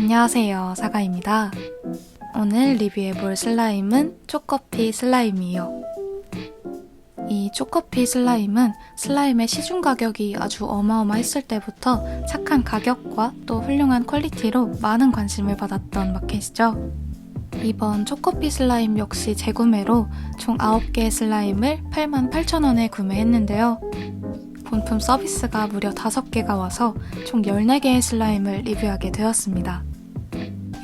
안녕하세요. 사가입니다. 오늘 리뷰해볼 슬라임은 초커피 슬라임이에요. 이 초커피 슬라임은 슬라임의 시중 가격이 아주 어마어마했을 때부터 착한 가격과 또 훌륭한 퀄리티로 많은 관심을 받았던 마켓이죠. 이번 초커피 슬라임 역시 재구매로 총 9개의 슬라임을 88,000원에 구매했는데요. 본품 서비스가 무려 5개가 와서 총 14개의 슬라임을 리뷰하게 되었습니다.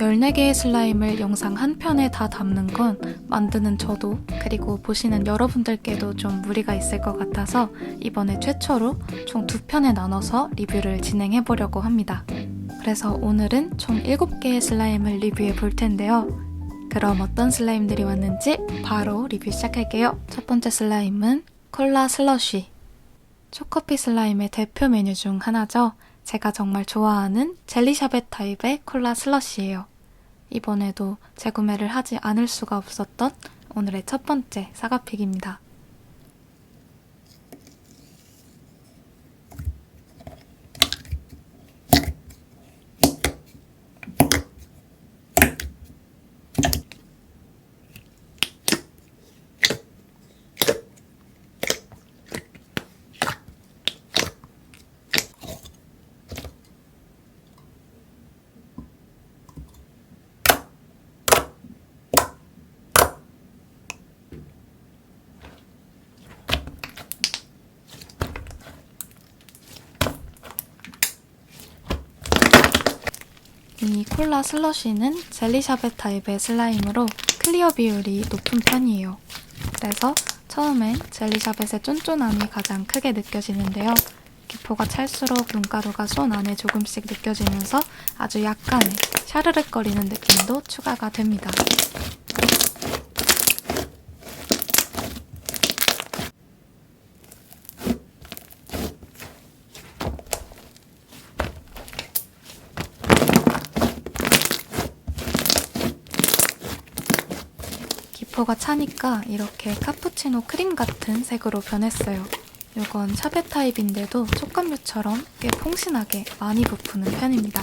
14개의 슬라임을 영상 한 편에 다 담는 건 만드는 저도 그리고 보시는 여러분들께도 좀 무리가 있을 것 같아서 이번에 최초로 총 두 편에 나눠서 리뷰를 진행해 보려고 합니다. 그래서 오늘은 총 7개의 슬라임을 리뷰해 볼 텐데요. 그럼 어떤 슬라임들이 왔는지 바로 리뷰 시작할게요. 첫 번째 슬라임은 콜라 슬러쉬. 초커피 슬라임의 대표 메뉴 중 하나죠. 제가 정말 좋아하는 젤리샤벳 타입의 콜라 슬러시예요. 이번에도 재구매를 하지 않을 수가 없었던 오늘의 첫 번째 사과픽입니다. 이 콜라 슬러시는 젤리샤벳 타입의 슬라임으로 클리어 비율이 높은 편이에요. 그래서 처음엔 젤리샤벳의 쫀쫀함이 가장 크게 느껴지는데요. 기포가 찰수록 눈가루가 손 안에 조금씩 느껴지면서 아주 약간의 샤르륵거리는 느낌도 추가가 됩니다. 기포가 차니까 이렇게 카푸치노 크림 같은 색으로 변했어요. 이건 샤베 타입인데도 촉감류처럼 꽤 퐁신하게 많이 부푸는 편입니다.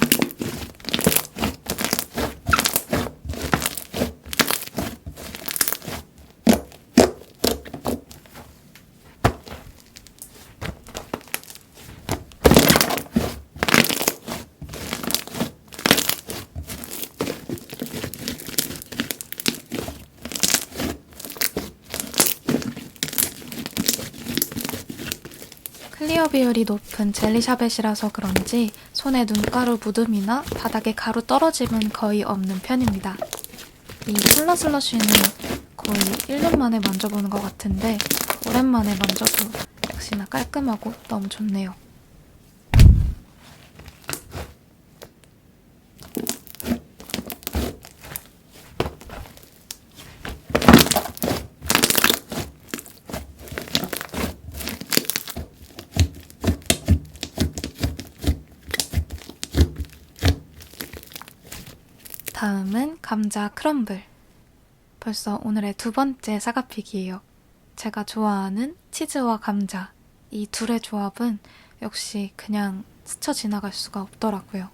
클리어 비율이 높은 젤리샤벳이라서 그런지 손에 눈가루 묻음이나 바닥에 가루 떨어짐은 거의 없는 편입니다. 이 콜라 슬러쉬는 거의 1년 만에 만져보는 것 같은데 오랜만에 만져도 역시나 깔끔하고 너무 좋네요. 다음은 감자 크럼블. 벌써 오늘의 두 번째 사과픽이에요. 제가 좋아하는 치즈와 감자. 이 둘의 조합은 역시 그냥 스쳐 지나갈 수가 없더라고요.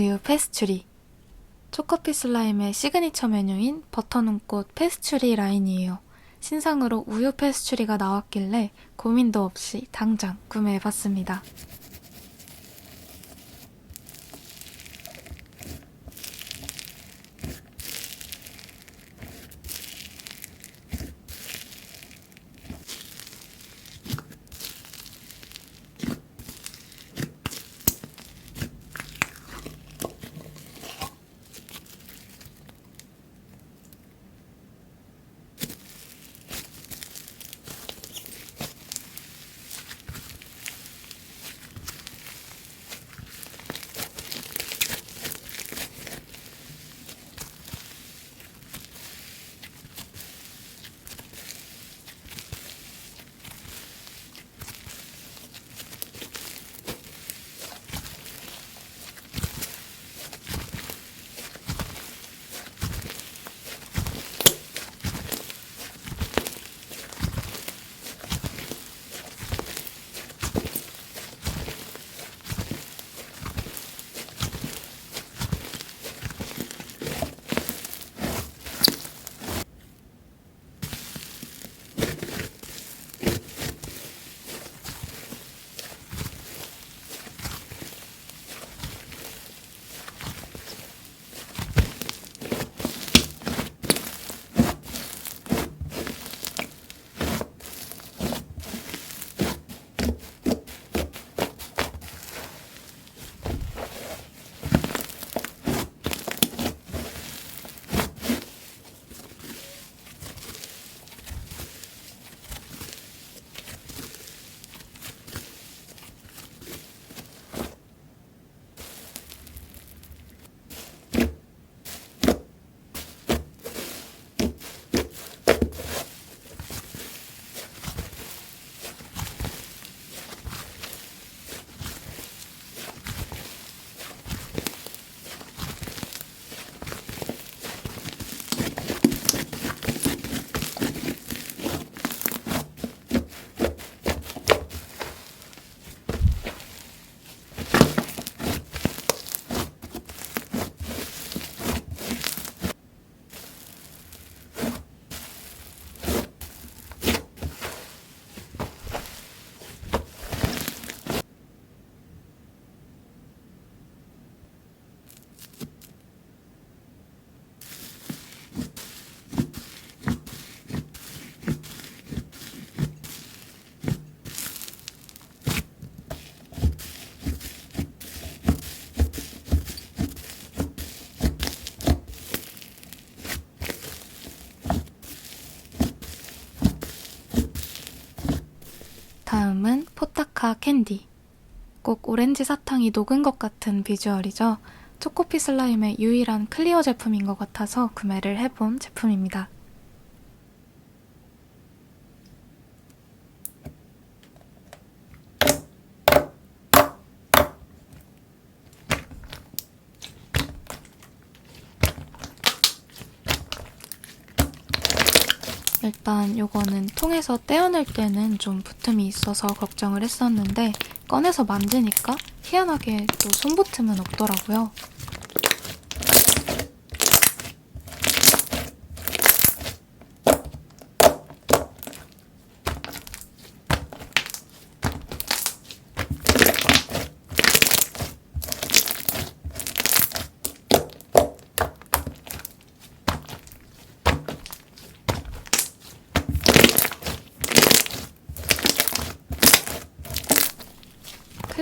우유 페스츄리. 초코피 슬라임의 시그니처 메뉴인 버터 눈꽃 페스츄리 라인이에요. 신상으로 우유 페스츄리가 나왔길래 고민도 없이 당장 구매해봤습니다. 포타카 캔디. 꼭 오렌지 사탕이 녹은 것 같은 비주얼이죠. 초코피 슬라임의 유일한 클리어 제품인 것 같아서 구매를 해본 제품입니다. 일단 요거는 통에서 떼어낼 때는 좀 붙음이 있어서 걱정을 했었는데 꺼내서 만지니까 희한하게 또 손붙음은 없더라고요.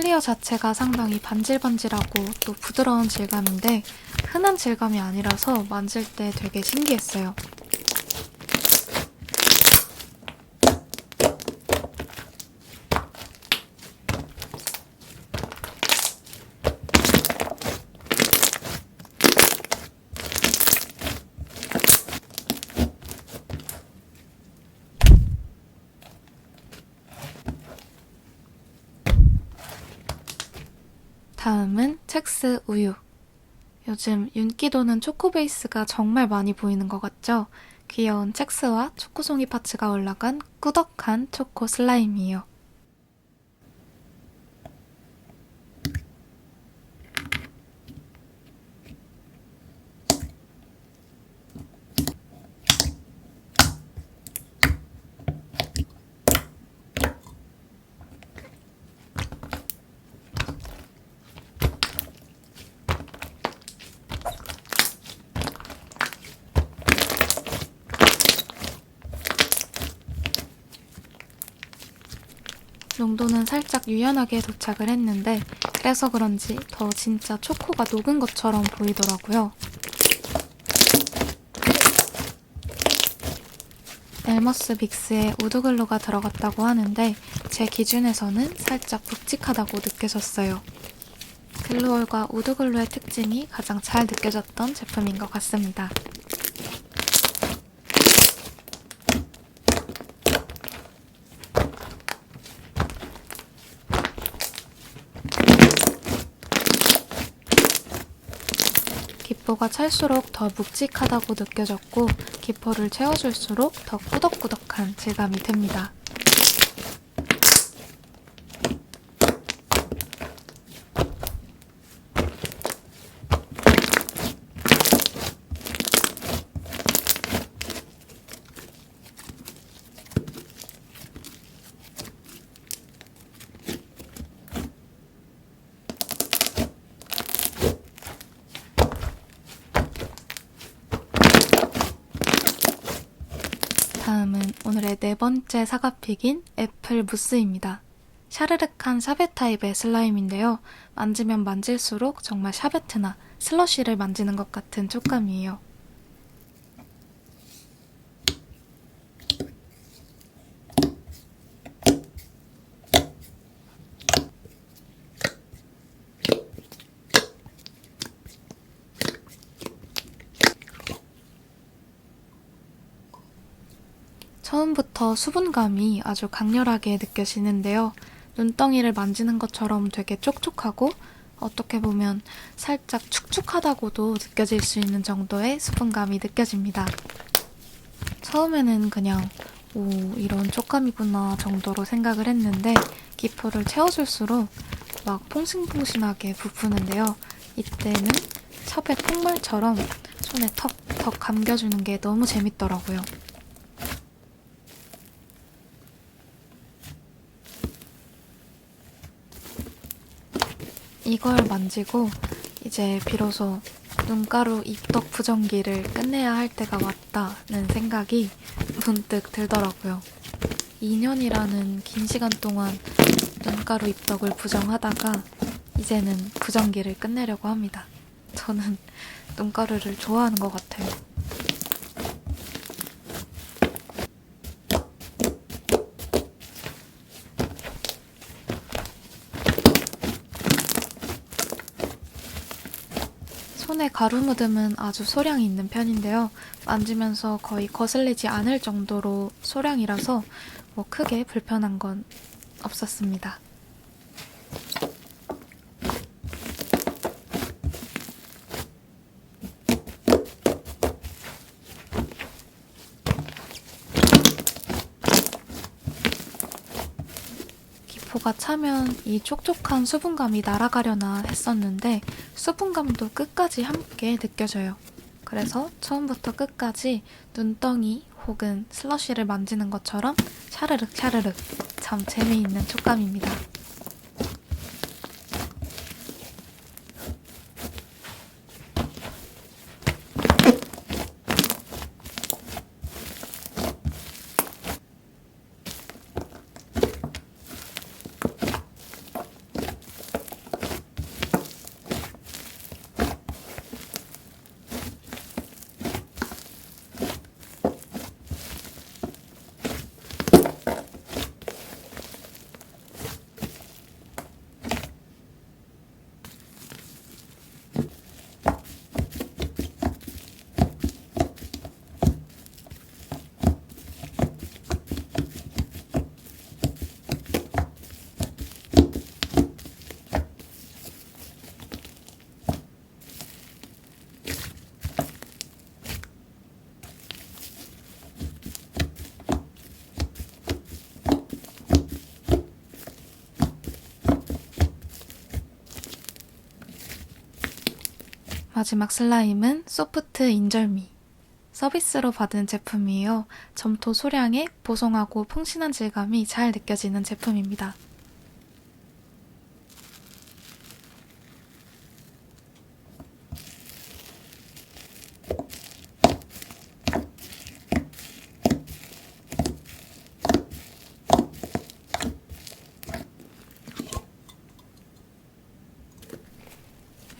클리어 자체가 상당히 반질반질하고 또 부드러운 질감인데 흔한 질감이 아니라서 만질 때 되게 신기했어요. 다음은 첵스 우유. 요즘 윤기 도는 초코 베이스가 정말 많이 보이는 것 같죠? 귀여운 첵스와 초코송이 파츠가 올라간 꾸덕한 초코 슬라임이에요. 농도는 살짝 유연하게 도착을 했는데 그래서 그런지 더 진짜 초코가 녹은 것처럼 보이더라고요. 엘머스 빅스에 우드글루가 들어갔다고 하는데 제 기준에서는 살짝 묵직하다고 느껴졌어요. 글루올과 우드글루의 특징이 가장 잘 느껴졌던 제품인 것 같습니다. 기포가 찰수록 더 묵직하다고 느껴졌고 기포를 채워줄수록 더 꾸덕꾸덕한 질감이 듭니다. 다음은 오늘의 네 번째 사과픽인 애플 무스입니다. 샤르륵한 샤베 타입의 슬라임인데요. 만지면 만질수록 정말 샤베트나 슬러시를 만지는 것 같은 촉감이에요. 처음부터 수분감이 아주 강렬하게 느껴지는데요. 눈덩이를 만지는 것처럼 되게 촉촉하고 어떻게 보면 살짝 축축하다고도 느껴질 수 있는 정도의 수분감이 느껴집니다. 처음에는 그냥 오, 이런 촉감이구나 정도로 생각을 했는데 기포를 채워줄수록 막 퐁신퐁신하게 부푸는데요. 이때는 첩의 콧물처럼 손에 턱 턱 감겨주는 게 너무 재밌더라고요. 이걸 만지고 이제 비로소 눈가루 입덕 부정기를 끝내야 할 때가 왔다는 생각이 문득 들더라고요. 2년이라는 긴 시간 동안 눈가루 입덕을 부정하다가 이제는 부정기를 끝내려고 합니다. 저는 눈가루를 좋아하는 것 같아요. 손에 가루 묻음은 아주 소량이 있는 편인데요. 만지면서 거의 거슬리지 않을 정도로 소량이라서 뭐 크게 불편한 건 없었습니다. 기포가 차면 이 촉촉한 수분감이 날아가려나 했었는데 수분감도 끝까지 함께 느껴져요. 그래서 처음부터 끝까지 눈덩이 혹은 슬러시를 만지는 것처럼 샤르륵 샤르륵 참 재미있는 촉감입니다. 마지막 슬라임은 소프트 인절미. 서비스로 받은 제품이에요. 점토 소량에 보송하고 퐁신한 질감이 잘 느껴지는 제품입니다.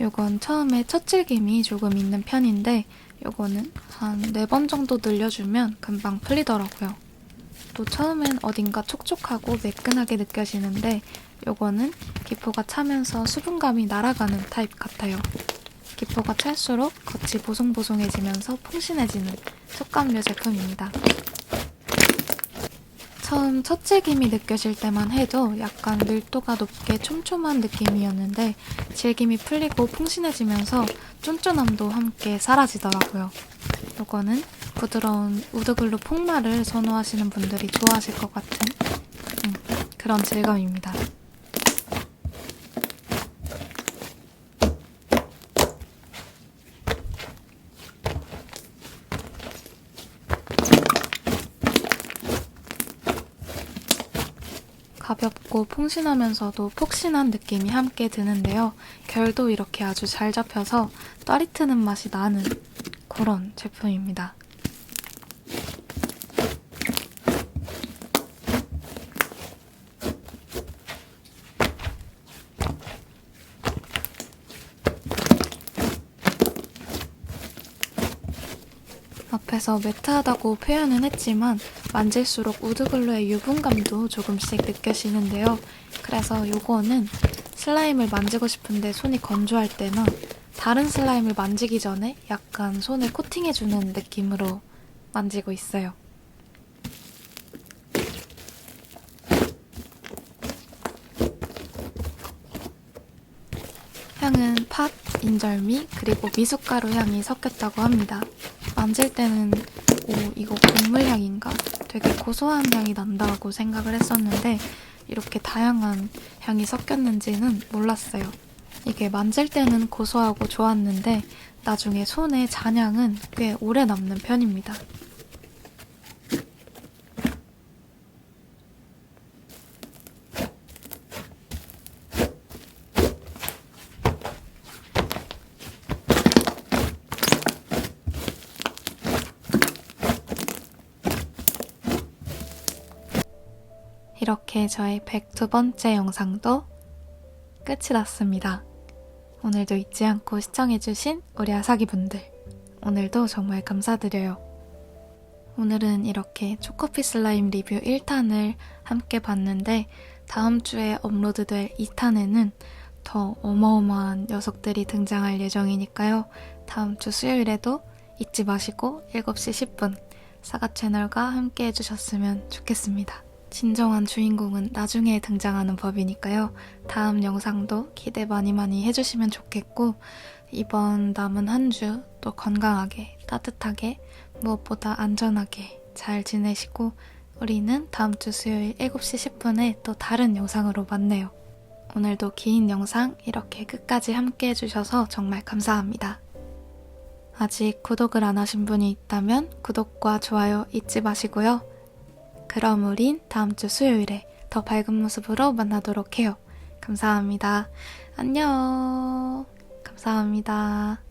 요건 처음에 첫질김이 조금 있는 편인데 요거는 한 네 번 정도 늘려주면 금방 풀리더라고요. 또 처음엔 어딘가 촉촉하고 매끈하게 느껴지는데 요거는 기포가 차면서 수분감이 날아가는 타입 같아요. 기포가 찰수록 겉이 보송보송해지면서 풍신해지는 촉감류 제품입니다. 처음 첫 질김이 느껴질 때만 해도 약간 밀도가 높게 촘촘한 느낌이었는데 질김이 풀리고 풍신해지면서 쫀쫀함도 함께 사라지더라고요. 요거는 부드러운 우드글루 폭마를 선호하시는 분들이 좋아하실 것 같은 음, 그런 질감입니다. 가볍고 풍신하면서도 폭신한 느낌이 함께 드는데요. 결도 이렇게 아주 잘 잡혀서 따릿트는 맛이 나는 그런 제품입니다. 앞에서 매트하다고 표현은 했지만 만질수록 우드글루의 유분감도 조금씩 느껴지는데요. 그래서 요거는 슬라임을 만지고 싶은데 손이 건조할 때나 다른 슬라임을 만지기 전에 약간 손에 코팅해주는 느낌으로 만지고 있어요. 향은 팥, 인절미, 그리고 미숫가루 향이 섞였다고 합니다. 만질 때는 오, 이거 곡물 향인가? 되게 고소한 향이 난다고 생각을 했었는데 이렇게 다양한 향이 섞였는지는 몰랐어요. 이게 만질 때는 고소하고 좋았는데 나중에 손에 잔향은 꽤 오래 남는 편입니다. 이렇게 저의 102번째 영상도 끝이 났습니다. 오늘도 잊지 않고 시청해주신 우리 아사기분들, 오늘도 정말 감사드려요. 오늘은 이렇게 초코피 슬라임 리뷰 1탄을 함께 봤는데, 다음 주에 업로드될 2탄에는 더 어마어마한 녀석들이 등장할 예정이니까요. 다음 주 수요일에도 잊지 마시고 7시 10분 사과 채널과 함께 해주셨으면 좋겠습니다. 진정한 주인공은 나중에 등장하는 법이니까요. 다음 영상도 기대 많이 많이 해주시면 좋겠고, 이번 남은 한 주 또 건강하게, 따뜻하게, 무엇보다 안전하게 잘 지내시고, 우리는 다음 주 수요일 7시 10분에 또 다른 영상으로 만나요. 오늘도 긴 영상 이렇게 끝까지 함께 해주셔서 정말 감사합니다. 아직 구독을 안 하신 분이 있다면 구독과 좋아요 잊지 마시고요. 그럼 우린 다음 주 수요일에 더 밝은 모습으로 만나도록 해요. 감사합니다. 안녕. 감사합니다.